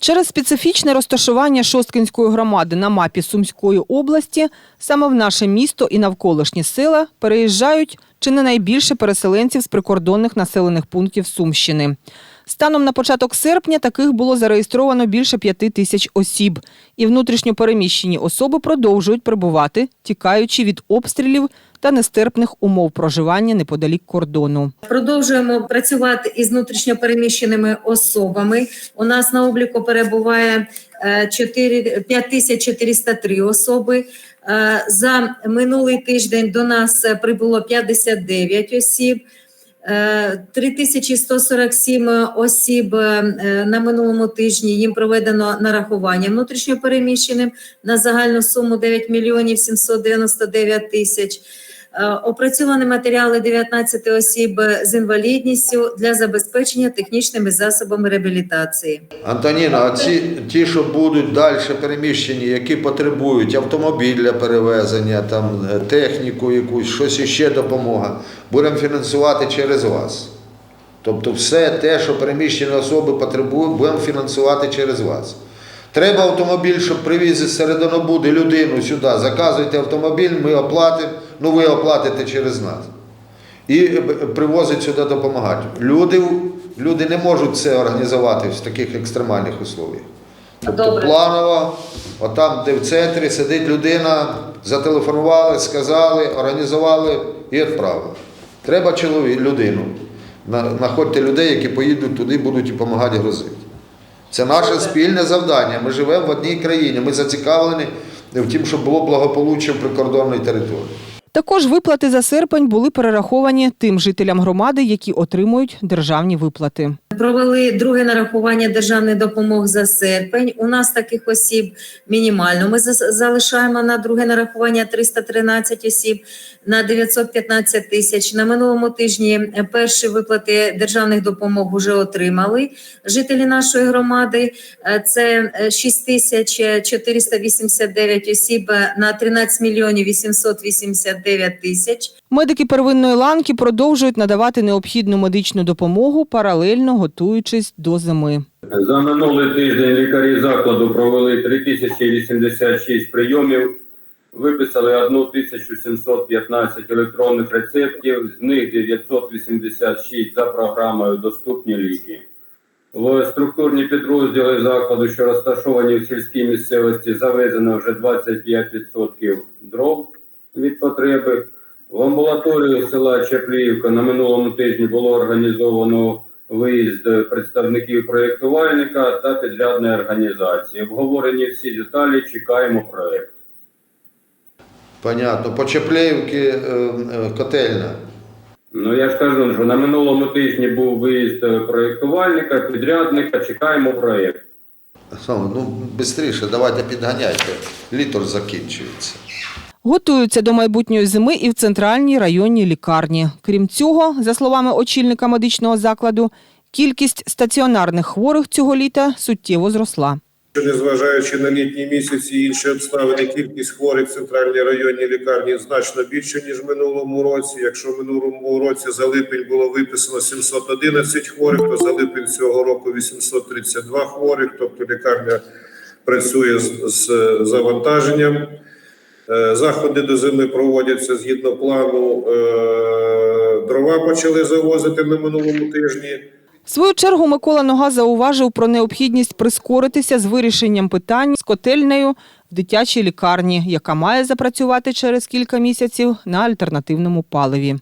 Через специфічне розташування Шосткинської громади на мапі Сумської області саме в наше місто і навколишні села переїжджають чи не найбільше переселенців з прикордонних населених пунктів Сумщини. Станом на початок серпня таких було зареєстровано більше п'яти тисяч осіб, і внутрішньо переміщені особи продовжують прибувати, тікаючи від обстрілів та нестерпних умов проживання неподалік кордону. Продовжуємо працювати із внутрішньопереміщеними особами. У нас на обліку перебуває е, 4 5403 особи. Е, За минулий тиждень до нас е, прибуло 59 осіб. Е, 3147 осіб е, на минулому тижні їм проведено нарахування внутрішньопереміщеним на загальну суму 9 мільйонів 799 тисяч. Е, Опрацьовані матеріали 19 осіб з інвалідністю для забезпечення технічними засобами реабілітації. Антоніна, а ці ті, що будуть далі переміщені, які потребують автомобіль для перевезення, там е, техніку якусь, щось іще допомога, будемо фінансувати через вас. Тобто все те, що переміщені особи потребують, будемо фінансувати через вас. Треба автомобіль, щоб привіз із середонобуди людину сюди. Заказуйте автомобіль, ми оплатимо, ну ви оплатите через нас. І е, привозить сюди допомагати. Люди, люди не можуть це організувати в таких екстремальних условиях. Тобто Добре. планово, отам, де в центрі сидить людина, зателефонували, сказали, організували і відправили. Треба чоловік, людину. На- Знаходьте людей, які поїдуть туди, будуть і допомагати грузити. Це наше спільне завдання. Ми живемо в одній країні. Ми зацікавлені в тім, щоб було благополуччя в прикордонній території. Також виплати за серпень були перераховані тим жителям громади, які отримують державні виплати. Провели друге нарахування державної допомоги за серпень. У нас таких осіб мінімально. Ми за- залишаємо на друге нарахування 313 осіб на 915 тисяч. На минулому тижні е, перші виплати державних допомог вже отримали жителі нашої громади. Е, Це е, 6 тисяч 489 осіб е, на 13 мільйонів 889 тисяч. Медики первинної ланки продовжують надавати необхідну медичну допомогу, паралельно готуючись до зими. За минулий тиждень лікарі закладу провели 3086 прийомів, виписали 1715 електронних рецептів, з них 986 за програмою Доступні ліки. В структурні підрозділи закладу, що розташовані в сільській місцевості, завезено вже 25% дров від потреби. В амбулаторію села Чапліївка на минулому тижні було організовано виїзд представників проєктувальника та підрядної організації. Обговорені всі деталі, чекаємо проєкт. Понятно. По Чеплеївки е, е. Ну я ж кажу, що на минулому тижні був виїзд проєктувальника, підрядника, чекаємо проєкт. Ну, швидше, давайте підганяйте. Літор закінчується. Готуються до майбутньої зими і в центральній районній лікарні. Крім цього, за словами очільника медичного закладу, кількість стаціонарних хворих цього літа суттєво зросла. Незважаючи на літні місяці і інші обставини, кількість хворих в центральній районній лікарні значно більше ніж минулому році. Якщо минулому році за липень було виписано 711 хворих, то за липень цього року 832 хворих. Тобто лікарня працює з завантаженням. Е, Заходи до зими проводяться згідно плану. Е, Дрова почали завозити на минулому тижні. Свою чергу Микола Нога зауважив про необхідність прискоритися з вирішенням питань з котельнею в дитячій лікарні, яка має запрацювати через кілька місяців на альтернативному паливі.